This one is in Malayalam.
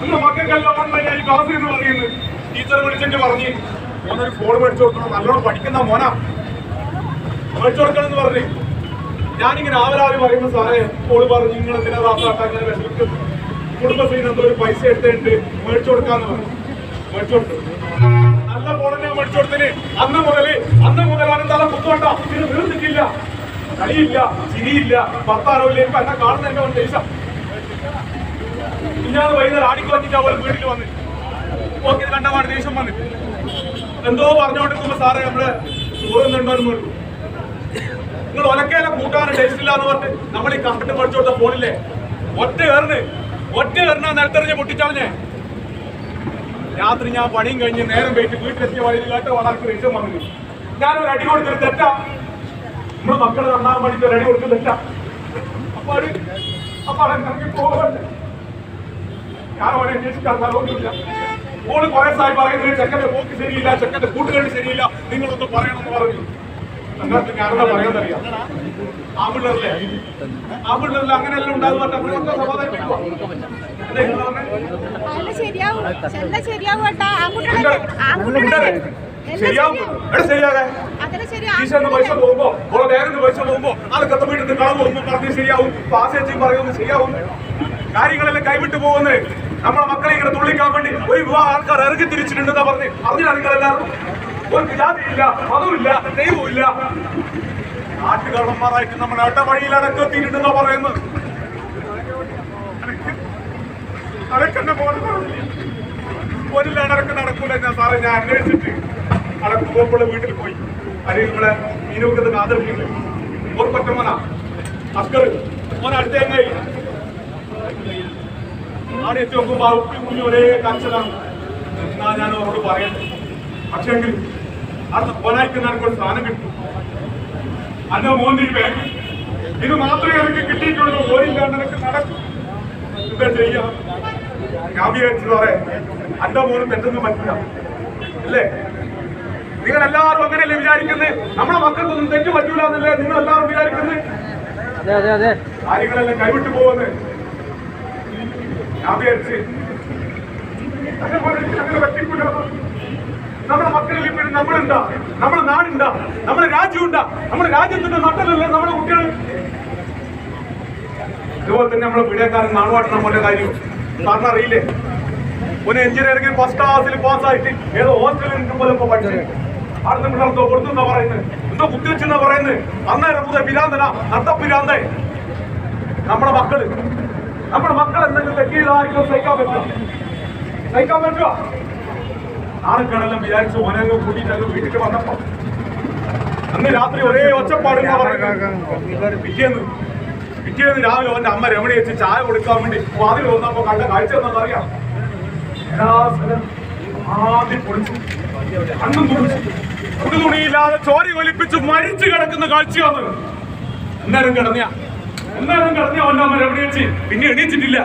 ഇന്ന് മക്കൾക്കെല്ലാം ഓൺലൈനായി ക്ലാസ് എന്ന് പറയുന്നത് ടീച്ചർ വിളിച്ചിട്ട് പറഞ്ഞ് മോനൊരു ഫോൺ മേടിച്ചു കൊടുക്കണം നല്ലോണം പഠിക്കുന്ന മോനാ. മേടിച്ചു കൊടുക്കണം എന്ന് പറഞ്ഞു. ഞാനിങ്ങനെ ആവരാതി പറയുമ്പോൾ സാറേ ഓൾ പറഞ്ഞു നിങ്ങൾ എന്തിനാ റാസാട്ടാ ഇങ്ങനെ വിഷമിക്കും കുടുംബശ്രീ എന്തോ ഒരു പൈസ എടുത്തിട്ട് മേടിച്ചു കൊടുക്കാന്ന് പറഞ്ഞു. മേടിച്ചു കൊടുത്തു. നല്ല ഫോണിനെ മേടിച്ചു കൊടുത്തിന് അന്ന് മുതൽ അന്ന് മുതൽ തല കുത്തോണ്ട ഇത് തീർന്നിട്ടില്ല കളിയില്ല ചിരിയില്ല. ഭർത്താവില്ല ഇപ്പൊ എന്നെ കാണുന്ന എന്റെ ഇല്ലാതെ വൈകുന്നേരം ആടിക്ക് വന്നിട്ട് അവൾ വീട്ടിൽ വന്ന്. ഓക്കെ കണ്ടപാട് ദേഷ്യം വന്ന്. എന്തോ പറഞ്ഞുകൊണ്ടിരിക്കുമ്പോ സാറേ നമ്മൾ ചോറുന്നുണ്ടോ പറഞ്ഞു നിങ്ങൾ ഒലക്കേല കൂട്ടാനും ടേസ്റ്റ് ഇല്ല പറഞ്ഞിട്ട് നമ്മൾ ഈ മേടിച്ചു കൊടുത്ത ഫോണില്ലേ ഒറ്റ ഏറിന് ഒറ്റ ഏറിനാ നിലത്തെറിഞ്ഞ് പൊട്ടിച്ചളഞ്ഞേ. രാത്രി ഞാൻ പണിയും കഴിഞ്ഞ് നേരം പോയിട്ട് വീട്ടിലെത്തിയ വഴിയിൽ കേട്ട് വളരെ ദേഷ്യം വന്നു ഞാനൊരു അടി കൊടുത്തൊരു തെറ്റാ. നമ്മുടെ മക്കളെ രണ്ടാം വേണ്ടിട്ട് ഒരു അടി കൊടുത്തൊരു തെറ്റാ. അപ്പൊ അത് അപ്പൊ അവിടെ പോകണ്ടേ? അവനെ അന്വേഷിക്കാൻ സ്ഥലമൊന്നുമില്ല ഓൾ കുറെ സായി പറയുന്നത് ചെക്കന്റെ പോക്ക് ശരിയില്ല ചെക്കന്റെ കൂട്ടുകെട്ട് ശരിയില്ല നിങ്ങളൊന്ന് പറയണമെന്ന് പറഞ്ഞു. ഞാനെന്താ പറയാന്നറിയാം അങ്ങനെയെല്ലാം നമ്മളൊക്കെ സമാധാനിപ്പിക്കുക പറഞ്ഞത്? അല്ല ശരിയാവും. പൈസ പോകുമ്പോ ഓളെ ബാങ്കിന് പൈസ പോകുമ്പോ കളവ് പറഞ്ഞ് ശരിയാവും. പറയുന്നത് ശരിയാവും. കാര്യങ്ങളെല്ലാം കൈവിട്ട് പോകുന്നത് നമ്മളെ മക്കളെ ഇങ്ങനെ തുള്ളിക്കാൻ വേണ്ടി ഒരു വിവാഹ ആൾക്കാർ ഇറങ്ങി തിരിച്ചിട്ടുണ്ടെന്നാ പറഞ്ഞ്. അറിഞ്ഞില്ല നിങ്ങൾ എല്ലാവർക്കും ഒരു ജാതിയില്ല മതമില്ല ദൈവമില്ല നാട്ടുകാരന്മാരായിട്ട് നമ്മുടെ അട്ടവഴിയിൽ അടക്കെത്തിയിട്ടുണ്ടെന്നാ പറയുന്നത്. അടക്കന്നെ പോകുന്നത് ഒരു ലടക്ക് നടക്കൂല ഞാൻ സാറേ ഞാൻ അന്വേഷിച്ചിട്ട്. അടക്കുമ്പോൾ വീട്ടിൽ പോയി. അല്ലെങ്കിൽ നമ്മളെ മീനൂക്കത്ത് കാതിർക്കില്ല ഒരു കൊറ്റമോനാ അസ്കർ അടുത്തേങ്ങായി ആടെ എത്തി നോക്കുമ്പോ ആ ഉപ്പി കുഞ്ഞു ഒരേ കച്ചലാണ് എന്നാ ഞാൻ അവരോട് പറയട്ടെ പക്ഷേ എങ്കിൽ അടുത്ത പോനായിക്ക് എനിക്കൊരു സ്ഥാനം കിട്ടും. അന്ന മോന്തി ബാങ്ക് ഇത് മാത്രമേ എനിക്ക് കിട്ടിയിട്ടുള്ളൂ. ഓരില്ലാണ്ട് എനിക്ക് നടക്കും. എന്താ ചെയ്യാം? ഞാൻ വിചാരിച്ചു സാറേ അന്റെ മോനും തെറ്റൊന്നും പറ്റില്ല. അല്ലേ നിങ്ങൾ എല്ലാവരും അങ്ങനെയല്ലേ വിചാരിക്കുന്നത് നമ്മുടെ മക്കൾക്കൊന്നും തെറ്റ് പറ്റൂല എന്നല്ലേ നിങ്ങൾ എല്ലാവരും വിചാരിക്കുന്നത് കാര്യങ്ങളെല്ലാം കൈവിട്ടു പോകുന്നത് ഞാൻ വിചാരിച്ച് അങ്ങനെ പറ്റിക്കൂല. നമ്മുടെ മക്കളിൽ ഇപ്പോഴും നമ്മളുണ്ടാ. നമ്മുടെ നാടുണ്ടാ. നമ്മുടെ രാജ്യമുണ്ടാ. നമ്മുടെ രാജ്യത്തിന്റെ നട്ടലല്ലേ നമ്മുടെ കുട്ടികൾ? അതുപോലെ തന്നെ നമ്മളെ പീഡിയക്കാരൻ നാടുവാട്ടണം പോലെ കാര്യം കാരണം അറിയില്ലേ ഒരു എഞ്ചിനീയറിംഗ് ഫസ്റ്റ് ക്ലാസ്സിൽ പാസ്സായിട്ട് ഏതോ ഹോസ്റ്റലിൽ നിൽക്കുമ്പോൾ ഇപ്പൊ പഠിച്ചു. അടുത്ത പിള്ളേർക്കോ കൊടുത്തെന്നാ പറയുന്നത്. എന്തോ കുത്തിവെച്ചെന്നാ പറയുന്നത്. അന്നേരം മുതൽ പിരാന്തന നട്ടപ്പിരാന്തേ നമ്മുടെ മക്കൾ. നമ്മുടെ മക്കൾ എന്തെങ്കിലും തെറ്റിയതായിരിക്കും സഹിക്കാൻ പറ്റുക സഹിക്കാൻ പറ്റുക നാളെക്കാണെല്ലാം വിചാരിച്ചു ഓനെ കൂട്ടിയിട്ട് അങ്ങ് വീട്ടിൽ വന്നപ്പോ അന്ന് രാത്രി ഒരേ ഒച്ചപ്പാട് പിറ്റേന്ന്. പിറ്റേന്ന് രാവിലെ അവന്റെ അമ്മ രമണി വെച്ച് ചായ കൊടുക്കാൻ വേണ്ടി വാതിൽ വന്നപ്പോ കണ്ട കാഴ്ച എന്താണെന്നറിയാം അറിയാം? പൊളിച്ചു തുണിയില്ലാതെ ചോരി ഒലിപ്പിച്ച് മരിച്ചു കിടക്കുന്ന കാഴ്ചയാണ് അന്നേരം കിടന്നയാ. അന്നേരം കിടന്നയാ അവന്റെ അമ്മ എവിടെ വെച്ച് പിന്നെ എണീച്ചിട്ടില്ല.